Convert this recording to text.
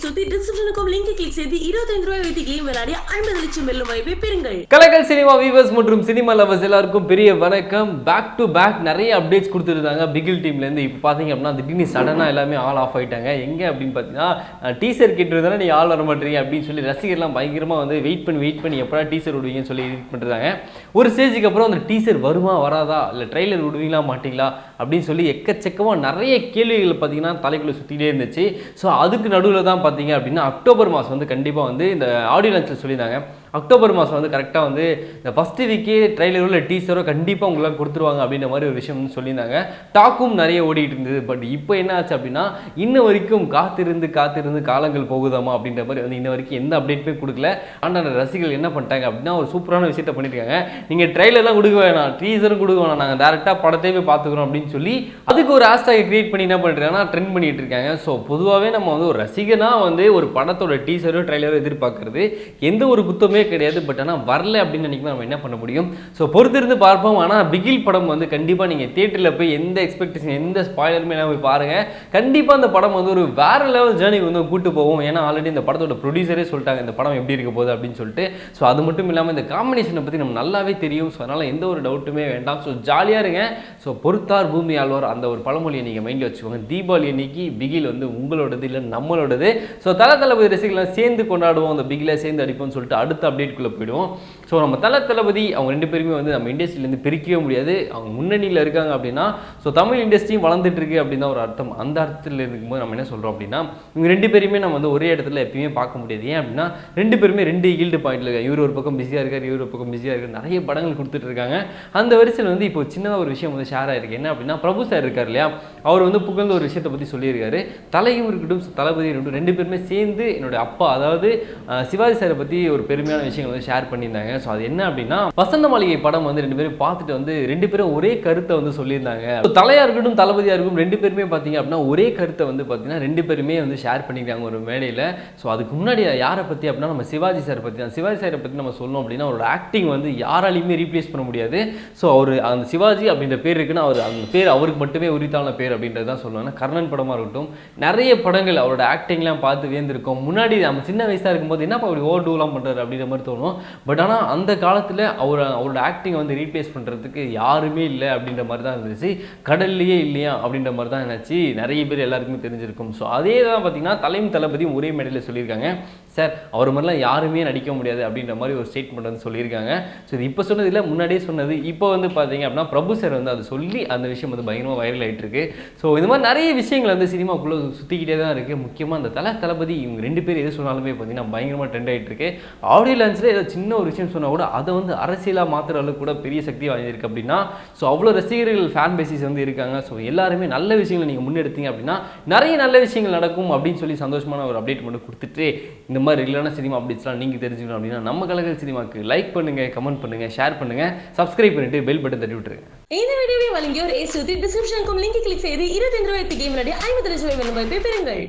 சுத்தி டிஸ்கிரிப்ஷனுக்கும் link click செய்து இருபத்தைந்து ரூபாய் வைத்து கேம் விளையாடி ஐம்பது லட்சம் வெல்லும் வாய்ப்பை பெறுங்கள். கலக்கல் சினிமா வீவர்ஸ் மற்றும் சினிமா லவர்ஸ் எல்லாருக்கும் பெரிய வணக்கம். பேக் டு பேக் நிறைய அப்டேட்ஸ் கொடுத்துருந்தாங்க. பிகில் டீம்லேருந்து இப்போ பார்த்தீங்க அப்படின்னா திடீர்னு சடனாக எல்லாமே ஆல் ஆஃப் ஆயிட்டாங்க. எங்கே அப்படின்னு பார்த்தீங்கன்னா டீசர் கேட்டுருந்தானே நீ ஆள் வர மாட்டீங்க அப்படின்னு சொல்லி ரசிகர்லாம் பயங்கரமாக வந்து வெயிட் பண்ணி வெயிட் பண்ணி எப்படா டீசர் விடுவீங்கன்னு சொல்லி எடிட் பண்ணுறாங்க ஒரு ஸ்டேஜுக்கு அப்புறம் அந்த டீசர் வருமா வராதா? இல்லை ட்ரெய்லர் விடுவீங்களா மாட்டீங்களா? அப்படின்னு சொல்லி எக்கச்சக்கமாக நிறைய கேள்விகள் பார்த்தீங்கன்னா தலைக்குள்ளே சுற்றிட்டே இருந்துச்சு. ஸோ அதுக்கு நடுவில் தான் பார்த்தீங்க அப்படின்னா அக்டோபர் மாதம் வந்து கண்டிப்பாக வந்து இந்த ஆடியோ லான்ச்சில் சொல்லியிருந்தாங்க. அக்டோபர் மாதம் வந்து கரெக்டாக வந்து இந்த ஃபஸ்ட்டு வீக்கே ட்ரைலரோ இல்லை டீசரோ கண்டிப்பாக உங்களுக்கு கொடுத்துருவாங்க அப்படின்ற மாதிரி ஒரு விஷயம் வந்து சொல்லியிருந்தாங்க. டாக்கும் நிறைய ஓடிட்டு இருந்தது. பட் இப்போ என்ன ஆச்சு அப்படின்னா இன்ன வரைக்கும் காத்திருந்து காத்திருந்து காலங்கள் போகுதாமா அப்படின்ற மாதிரி வந்து இன்ன வரைக்கும் எந்த அப்டேட்டுமே கொடுக்கல. ஆனால் ரசிகர்கள் என்ன பண்ணிட்டாங்க அப்படின்னா ஒரு சூப்பரான விஷயத்த பண்ணியிருக்காங்க. நீங்கள் ட்ரைலர்லாம் கொடுக்க வேணாம் டீசரும் கொடுக்க வேணாம். நாங்கள் டேரெக்டாக படத்தையே போய் பார்த்துக்குறோம் அப்படின்னு சொல்லி அதுக்கு ஒரு ஹேஷ்டாக் கிரியேட் பண்ணி என்ன பண்ணுறாங்கன்னா ட்ரெண்ட் பண்ணிட்டு இருக்காங்க. ஸோ பொதுவாகவே நம்ம வந்து ஒரு ரசிகர் ரசிகனா வந்து ஒரு படத்தோட டீசரோ ட்ரைலரோ எதிர்பார்க்கறது எந்த ஒரு குத்தமே கிடையாது. பட் ஆனால் வரல அப்படின்னு நினைக்கும் நம்ம என்ன பண்ண முடியும்? ஸோ பொறுத்திருந்து பார்ப்போம். ஆனால் பிகில் படம் வந்து கண்டிப்பாக நீங்கள் தேட்டரில் போய் எந்த எக்ஸ்பெக்டேஷன் எந்த ஸ்பாயிலருமே இல்லாமல் போய் பாருங்கள் கண்டிப்பாக அந்த படம் வந்து ஒரு வேற லெவல் ஜேர்னிக்கு வந்து கூட்டு போவோம் ஏன்னா ஆல்ரெடி இந்த படத்தோட ப்ரொடியூசரே சொல்லிட்டாங்க இந்த படம் எப்படி இருக்க போகுது அப்படின்னு சொல்லிட்டு. ஸோ அது மட்டும் இல்லாமல் இந்த காம்பினேஷனை பற்றி நம்ம நல்லாவே தெரியும். ஸோ அதனால் எந்த ஒரு டவுட்டுமே வேண்டாம். ஸோ ஜாலியாக இருங்க. ஸோ பொறுத்தார் பூமி ஆழ்வார். அந்த ஒரு பழமொழியை நீங்கள் மைண்டில் வச்சுக்கோங்க. தீபாவளி அன்னைக்கு பிகில் வந்து உங்களோடது இல்லை நம்மளோடது. ஸோ தல தளபதி ரசிகர்லாம் சேர்ந்து கொண்டாடுவோம். அந்த பிகில சேர்ந்து அடிப்போம்னு சொல்லிட்டு அடுத்த அப்டேட்குள்ளே போயிடுவோம். ஸோ நம்ம தல தளபதி அவங்க ரெண்டு பேருமே வந்து நம்ம இண்டஸ்ட்ரியிலேருந்து பிரிக்கவே முடியாது. அவங்க முன்னணியில் இருக்காங்க அப்படின்னா ஸோ தமிழ் இண்டஸ்ட்ரியும் வளர்ந்துட்டு இருக்கு அப்படின்னு தான் ஒரு அர்த்தம். அந்த அர்த்தத்தில் இருக்கும்போது நம்ம என்ன சொல்கிறோம் அப்படின்னா இவங்க ரெண்டு பேருமே நம்ம வந்து ஒரே இடத்துல எப்பயுமே பார்க்க முடியாது. ஏன் அப்படின்னா ரெண்டு பேருமே ரெண்டு ஈல்டு பாயிண்ட்ல இருக்காங்க. இவர் ஒரு பக்கம் பிஸியாக இருக்கார் இவர் ஒரு பக்கம் பிஸியாக இருக்கார். நிறைய படங்கள் கொடுத்துட்டு இருக்காங்க. அந்த வரிசையில் வந்து இப்போ சின்னதாக ஒரு விஷயம் வந்து ஷேர் ஆயிருக்கு. என்ன அப்படின்னா பிரபு சார் இருக்கார் இல்லையா? அவர் வந்து புகழ்ந்த ஒரு விஷயத்தை பற்றி சொல்லியிருக்காரு. தலையும் இருக்கட்டும் தளபதி இருக்கட்டும் ரெண்டு பேருமே சேர்ந்து என்னோட அப்பா அதாவது சிவாஜி சாரை பற்றி ஒரு பெருமையான விஷயங்கள் வந்து ஷேர் பண்ணியிருந்தாங்க. ஸோ அது என்ன அப்படின்னா வசந்த மாளிகை படம் வந்து ரெண்டு பேரும் பார்த்துட்டு வந்து ரெண்டு பேரும் ஒரே கருத்தை வந்து சொல்லியிருந்தாங்க. தலையா இருக்கட்டும் தளபதியா இருக்கட்டும் ரெண்டு பேருமே பார்த்தீங்க அப்படின்னா ஒரே கருத்தை வந்து பார்த்தீங்கன்னா ரெண்டு பேருமே வந்து ஷேர் பண்ணிக்கிறாங்க ஒரு மேடையில். ஸோ அதுக்கு முன்னாடி யாரை பற்றி அப்படின்னா நம்ம சிவாஜி சார் பற்றி தான். சிவாஜி சாரை பற்றி நம்ம சொல்லணும் அப்படின்னா அவரோட ஆக்டிங் வந்து யாராலையுமே ரீப்ளேஸ் பண்ண முடியாது. ஸோ அவர் அந்த சிவாஜி அப்படின்ற பேர் இருக்குன்னா அவர் அந்த பேர் அவருக்கு மட்டுமே உரித்தான பேர் அப்படின்றது தான் சொல்லுவாங்க கர்ணன் படமாக இருக்கட்டும் நிறைய படங்கள் அவரோட ஆக்டிங்லாம் பார்த்து வேந்திருக்கோம் முன்னாடி நம்ம சின்ன வயசாக இருக்கும்போது என்னப்பா அவர் ஓவர் டூலாம் பண்ணுறாரு அப்படின்ற மாதிரி தோணும். பட் ஆனால் அந்த காலத்தில் அவர் அவரோட ஆக்டிங்கை வந்து ரீப்ளேஸ் பண்ணுறதுக்கு யாருமே இல்லை அப்படின்ற மாதிரி தான் இருந்துச்சு. கடல்லையே இல்லையா அப்படின்ற மாதிரி தான் என்னாச்சு. நிறைய பேர் எல்லாருக்குமே தெரிஞ்சிருக்கும். ஸோ அதே தான் பார்த்தீங்கன்னா தலைமை தளபதியும் ஒரே மேடையில் சொல்லியிருக்காங்க. சார் அவர் மாதிரிலாம் யாருமே நடிக்க முடியாது அப்படின்ற மாதிரி ஒரு ஸ்டேட்மெண்ட் வந்து சொல்லியிருக்காங்க. ஸோ இது இப்போ சொன்னது இல்லை முன்னாடியே சொன்னது. இப்போ வந்து பார்த்தீங்க அப்படின்னா பிரபு சார் வந்து அது சொல்லி அந்த விஷயம் வந்து பயங்கரமாக வைரல் ஆகிட்டு இருக்கு ஸோ இந்த மாதிரி நிறைய விஷயங்கள் வந்து சினிமாக்குள்ளே சுற்றிக்கிட்டே தான் இருக்குது முக்கியமாக அந்த தலை தளபதி இவங்க ரெண்டு பேர் எது சொன்னாலுமே பார்த்தீங்கன்னா பயங்கரமாக ட்ரெண்ட் ஆகிட்டு இருக்கு ஆடியோ லான்ஸில் ஏதோ சின்ன ஒரு விஷயம் சொன்னால் கூட அதை வந்து அரசியலாக மாற்றுற அளவுக்கு கூட பெரிய சக்தி வாய்ந்திருக்கு அப்படின்னா ஸோ அவ்வளோ ரசிகர்கள் ஃபேன் பேசிஸ் வந்து இருக்காங்க. ஸோ எல்லாருமே நல்ல விஷயங்களை நீங்கள் முன்னெடுத்தீங்க அப்படின்னா நிறைய நல்ல விஷயங்கள் நடக்கும் அப்படின்னு சொல்லி சந்தோஷமான ஒரு அப்டேட் மட்டும் கொடுத்துட்டு இந்த மாதிரி ரெகுலரான சினிமா அப்டேட்ஸ்லாம் நீங்கள் தெரிஞ்சுக்கணும் அப்படின்னா நம்ம கலகல் சினிமாவுக்கு லைக் பண்ணுங்கள் கமெண்ட் பண்ணுங்கள் ஷேர் பண்ணுங்கள் சப்ஸ்கிரைப் பண்ணிட்டு பெல் பட்டன் தட்டி விட்டுருங்க. இந்த வீடியோவை வழங்கியோர் ஏ டிஸ்கிரிப்ஷனுக்கும் லிங்க் கிளிக் செய்து இருபத்தைந்து ரூபாய் வைத்து கேம் விளையாடி ஐம்பது லட்சம் ரூபாய் பெறுங்கள்.